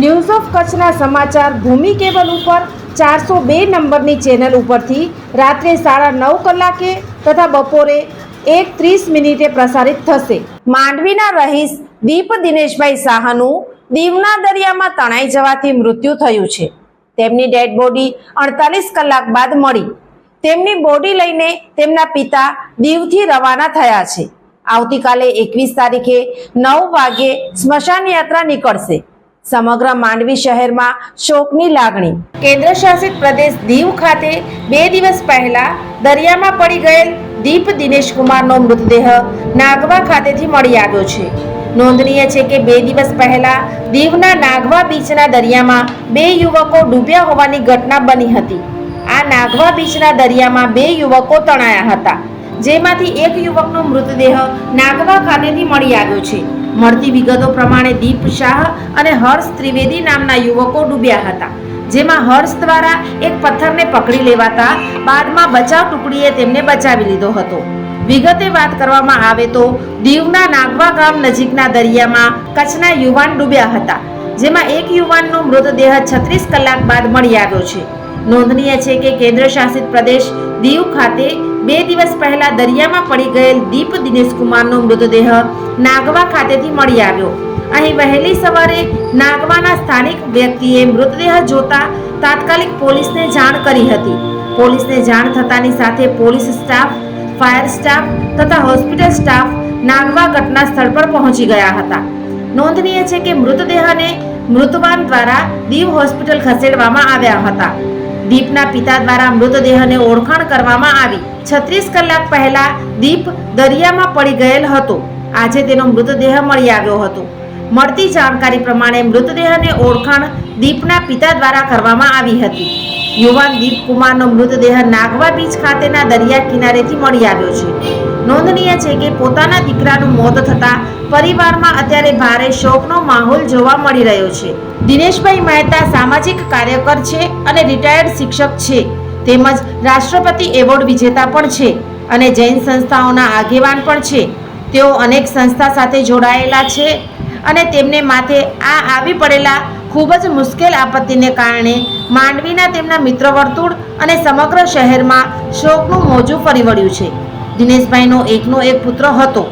news of કચ્છના સમાચાર ભૂમિ cable ઉપર ચારસો બે નંબરની ચેનલ ઉપરથી રાત્રે સાડા નવ કલાકે તથા બપોરે એક ત્રીસ મિનિટે પ્રસારિત થશે. માંડવીના રહીશ દીપ દિનેશભાઈ શાહનું દીવના દરિયામાં તણાઈ જવાથી મૃત્યુ થયું છે. તેમની ડેડ બોડી અડતાલીસ કલાક બાદ મળી. તેમની બોડી લઈને તેમના પિતા દીવથી રવાના થયા છે. આવતીકાલે એકવીસ તારીખે નવ વાગે સ્મશાન યાત્રા નીકળશે. સમગ્ર માંડવી શહેરમાં શોકની લાગણી. કેન્દ્ર શાસિત પ્રદેશ દીવ ખાતે બે દિવસ પહેલા દરિયામાં પડી ગયેલ દીપ દિનેશ કુમારનો મૃતદેહ નાગવા ખાતેથી મળી આવ્યો છે. નોંધનીય છે કે બે દિવસ પહેલા દીવના નાગવા બીચના દરિયામાં બે યુવકો ડૂબ્યા હોવાની ઘટના બની હતી. આ નાગવા બીચના દરિયામાં બે યુવકો તણાયા હતા, જેમાંથી એક યુવકનો મૃતદેહ નાગવા ખાતેથી મળી આવ્યો છે. મળતી વિગતો પ્રમાણે દીપ શાહ અને હર્ષ ત્રિવેદી નામના યુવકો ડૂબ્યા હતા, જેમાં હર્ષ દ્વારા એક પથ્થરને પકડી લેવાતા બાદમાં બચાવ ટુકડીએ તેમને બચાવી લીધો હતો. વિગતે વાત કરવામાં આવે તો દીવના નાગવા ગામ નજીકના દરિયામાં કચ્છના યુવાન ડૂબ્યા હતા, જેમાં એક યુવાનનો મૃતદેહ છત્રીસ કલાક બાદ મળી આવ્યો છે. નોંધનીય છે કે કેન્દ્ર શાસિત પ્રદેશ દીવ ખાતે બે દિવસ પહેલા દરિયામાં પડી ગયેલ દીપ દિનેશકુમારનો મૃતદેહ નાગવા ખાતેથી મળી આવ્યો. અહીં વહેલી સવારે નાગવાના સ્થાનિક વ્યક્તિએ મૃતદેહ જોતા તાત્કાલિક પોલીસને જાણ કરી હતી. પોલીસને જાણ થતાની સાથે પોલીસ સ્ટાફ, ફાયર સ્ટાફ તથા હોસ્પિટલ સ્ટાફ નાગવા ઘટના સ્થળ પર પહોંચી ગયા હતા. નોંધનીય છે કે મૃતદેહને મૃતવાન દ્વારા દીવ હોસ્પિટલ ખસેડવામાં આવ્યા હતા. દીપના પિતા દ્વારા મૃતદેહને ઓળખાણ કરવામાં આવી. છત્રીસ કલાક પહેલા દીપ દરિયામાં પડી ગયેલ હતો. આજે તેનો મૃતદેહ મળી આવ્યો હતો. મળતી જાણકારી પ્રમાણે મૃતદેહને ઓળખાણ દીપના પિતા દ્વારા કરવામાં આવી હતી. યુવાન દીપ કુમારનો મૃતદેહ નાગવા બીચ ખાતેના દરિયા કિનારેથી મળી આવ્યો છે. નોંધનીય છે કે પોતાના દીકરાનું મોત થતા પરિવારમાં અત્યારે ભારે શોકનો માહોલ જોવા મળી રહ્યો છે. દિનેશભાઈ મહેતા સામાજિક કાર્યકર છે અને રિટાયર્ડ શિક્ષક છે. તેમજ રાષ્ટ્રપતિ એવોર્ડ વિજેતા પણ છે અને જૈન સંસ્થાઓના આગેવાન પણ છે. તેઓ અનેક સંસ્થા સાથે જોડાયેલા છે અને તેમને માથે આ આવી પડેલા ખૂબ જ મુશ્કેલ આપત્તિને કારણે માંડવીના તેમના મિત્ર વર્તુળ અને સમગ્ર શહેરમાં શોકનું મોજું ફરી વળ્યું છે. દિનેશભાઈનો એકનો એક પુત્ર હતો.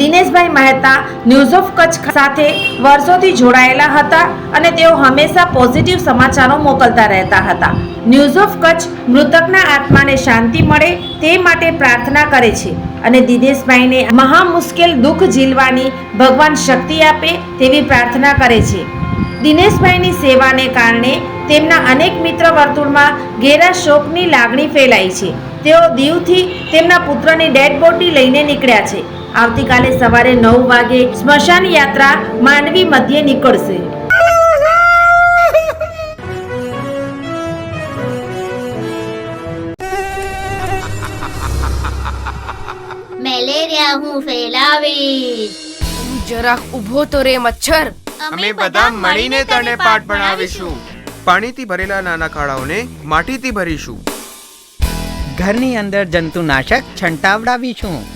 દિનેશભાઈ મહેતા ન્યૂઝ ઓફ કચ્છ સાથે વર્ષોથી જોડાયેલા હતા અને તેઓ હંમેશા પોઝિટિવ સમાચારો મોકલતા રહેતા હતા. ન્યૂઝ ઓફ કચ્છ મૃતકના આત્માને શાંતિ મળે તે માટે પ્રાર્થના કરે છે અને દિનેશભાઈને મહા મુશ્કેલ દુઃખ ઝીલવાની ભગવાન શક્તિ આપે તેવી પ્રાર્થના કરે છે. દિનેશભાઈની સેવાને કારણે તેમના અનેક મિત્ર વર્તુળમાં ઘેરા શોકની લાગણી ફેલાઈ છે. તેઓ દીવથી તેમના પુત્રની ડેડ બોડી લઈને નીકળ્યા છે. આવતીકાલે સવારે નવ વાગે સ્મશાન યાત્રા માંડવી મધ્યે નીકળશે. મેલેરિયા હું ફેલાવીશ. જરાક ઊભો તો રે મચ્છર. અમે બધા મળીને તને પાઠ ભણાવીશું. પાણીથી ભરેલા નાના ખાડાઓને માટીથી ભરીશું. ઘરની અંદર જંતુનાશક છંટાવડાવીશું.